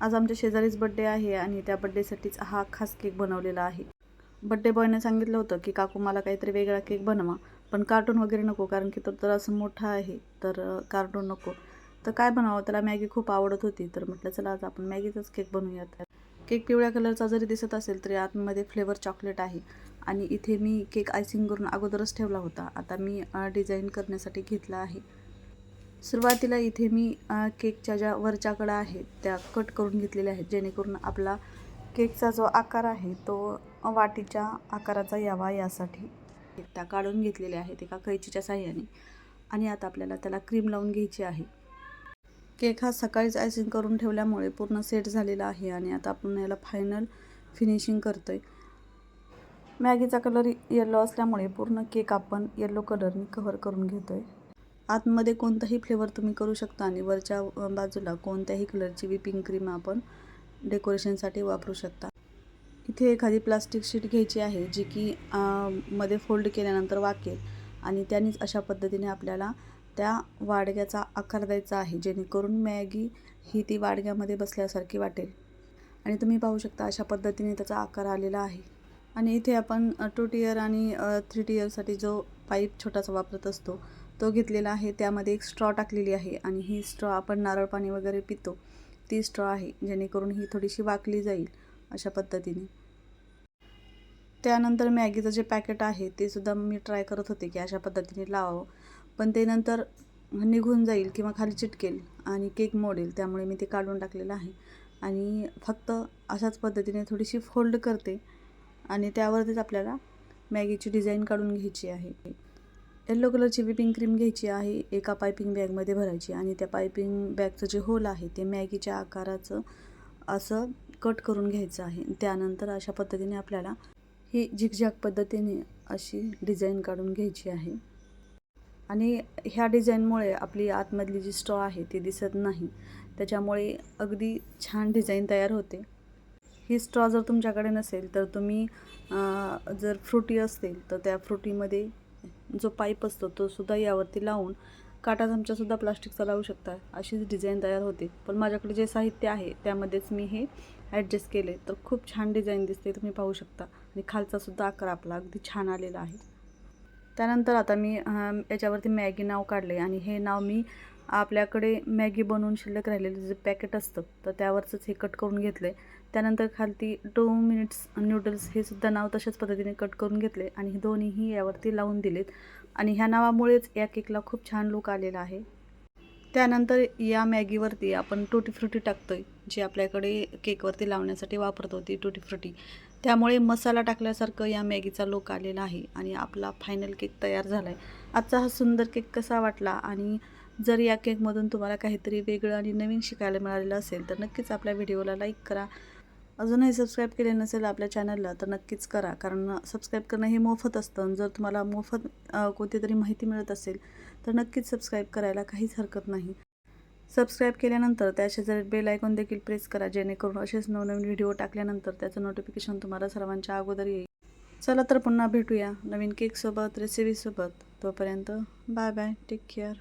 आज आमच्या शेजारीच बड्डे आहे आणि त्या बड्डेसाठीच हा खास केक बनवलेला आहे. बड्डे बॉयने सांगितलं होतं की काकू मला काहीतरी वेगळा केक बनवा पण कार्टून वगैरे नको कारण की तो तर असं मोठा आहे तर कार्टून नको. तर काय बनावं? त्याला मॅगी खूप आवडत होती तर म्हटलं चला आज आपण मॅगीचाच केक बनवूयात. केक पिवळ्या कलरचा जरी दिसत असेल तरी आतमध्ये फ्लेवर चॉकलेट आहे. आणि इथे मी केक आयसिंग करून अगोदरच ठेवला होता. आता मी डिझाईन करण्यासाठी घेतला आहे. सुरुवातीला इथे मी केकच्या ज्या वरच्या कडा आहेत त्या कट करून घेतलेल्या आहेत जेणेकरून आपला केकचा जो आकार आहे तो वाटीच्या आकाराचा यावा यासाठी. त्या काढून घेतलेल्या आहेत एका कैचीच्या साह्याने आणि आता आपल्याला त्याला क्रीम लावून घ्यायची आहे. केक हा सकाळीच आयसिंग करून ठेवल्यामुळे पूर्ण सेट झालेला आहे आणि आता आपण याला फायनल फिनिशिंग करतो आहे मॅगीचा कलर येल्लो असल्यामुळे पूर्ण केक आपण येल्लो कलरने कव्हर करून घेतो आहे आतमध्ये कोणताही फ्लेवर तुम्ही करू शकता आणि वरच्या बाजूला कोणत्याही कलरची विपिंग क्रीम आपण डेकोरेशनसाठी वापरू शकता. इथे एखादी प्लास्टिक शीट घ्यायची आहे जी की मध्ये फोल्ड केल्यानंतर वाकेल आणि त्यानेच अशा पद्धतीने आपल्याला त्या वाडग्याचा आकार द्यायचा आहे जेणेकरून मॅगी ही ती वाडग्यामध्ये बसल्यासारखी वाटेल. आणि तुम्ही पाहू शकता अशा पद्धतीने त्याचा आकार आलेला आहे. आणि इथे आपण टू टियर आणि थ्री टियरसाठी जो पाईप छोटासा वापरत असतो तो घेतलेला आहे. त्यामध्ये एक स्ट्रॉ टाकलेली आहे आणि ही स्ट्रॉ आपण नारळ पाणी वगैरे पितो. ती स्ट्रॉ आहे जेणेकरून ही थोडीशी वाकली जाईल अशा पद्धतीने. त्यानंतर मॅगीचं जे पॅकेट आहे ते सुद्धा मी ट्राय करत होते की अशा पद्धतीने लावावं. पण ते नंतर निघून जाईल किंवा खाली चिटकेल आणि केक मोडेल त्यामुळे मी ते काढून टाकलेलं आहे. आणि फक्त अशाच पद्धतीने थोडीशी फोल्ड करते आणि त्यावरतीच आपल्याला मॅगीची डिझाईन काढून घ्यायची आहे. येल्लो कलरची विपिंग क्रीम घ्यायची आहे एका पायपिंग बॅगमध्ये भरायची आणि त्या पायपिंग बॅगचं जे होल आहे ते मॅगीच्या आकाराचं असं कट करून घ्यायचं आहे. त्यानंतर अशा पद्धतीने आपल्याला ही झिकझॅक पद्धतीने अशी डिझाईन काढून घ्यायची आहे. आणि ह्या डिझाईनमुळे आपली आतमधली जी स्ट्रॉ आहे ती दिसत नाही. त्याच्यामुळे अगदी छान डिझाईन तयार होते. ही स्ट्रॉ जर तुमच्याकडे नसेल तर तुम्ही जर फ्रुटी असतील तर त्या फ्रुटीमध्ये जो पाईप असतो तो सुद्धा यावरती लावून काटा चमचासुद्धा प्लास्टिकचा लावू शकता. अशीच डिझाईन तयार होते. पण माझ्याकडे जे साहित्य आहे त्यामध्येच मी हे ॲडजस्ट केले. तर खूप छान डिझाईन दिसते तुम्ही पाहू शकता. आणि खालचा सुद्धा आकार आपला अगदी छान आलेला आहे. त्यानंतर आता मी याच्यावरती मॅगी नाव काढले आणि हे नाव मी आपल्याकडे मॅगी बनवून शिल्लक राहिलेलं जे पॅकेट असतं तर त्यावरचंच हे कट करून घेतलं आहे त्यानंतर खालती टू मिनिट्स नूडल्स हे सुद्धा नाव तशाच पद्धतीने कट करून घेतले आणि हे दोन्हीही यावरती लावून दिलेत. आणि ह्या नावामुळेच या केकला खूप छान लुक आलेला आहे. त्यानंतर या मॅगीवरती आपण टुटी फ्रुटी आहे जी आपल्याकडे केकवरती लावण्यासाठी वापरतो ती टुटी फ्रुटी त्यामुळे मसाला टाकल्यासारखं या मॅगीचा लुक आलेला आहे आणि आपला फायनल केक तयार झाला आहे आजचा हा सुंदर केक कसा वाटला आणि जर या केकमधून तुम्हाला काहीतरी वेगळं आणि नवीन शिकायला मिळालेलं असेल तर नक्कीच आपल्या व्हिडिओला लाईक करा. अजूनही सबस्क्राईब केले नसेल आपल्या चॅनलला तर नक्कीच करा कारण सबस्क्राईब करणं हे मोफत असतं आणि जर तुम्हाला मोफत कोणती तरी माहिती मिळत असेल तर नक्कीच सबस्क्राईब करायला काहीच हरकत नाही. सबस्क्राईब केल्यानंतर त्या शेजारी बेल आयकॉन देखील प्रेस करा जेणेकरून असेच नवनवीन व्हिडिओ टाकल्यानंतर त्याचं नोटिफिकेशन तुम्हाला सर्वांच्या अगोदर येईल. चला तर पुन्हा भेटूया नवीन केकसोबत रेसिपीसोबत. तोपर्यंत बाय बाय टेक केअर.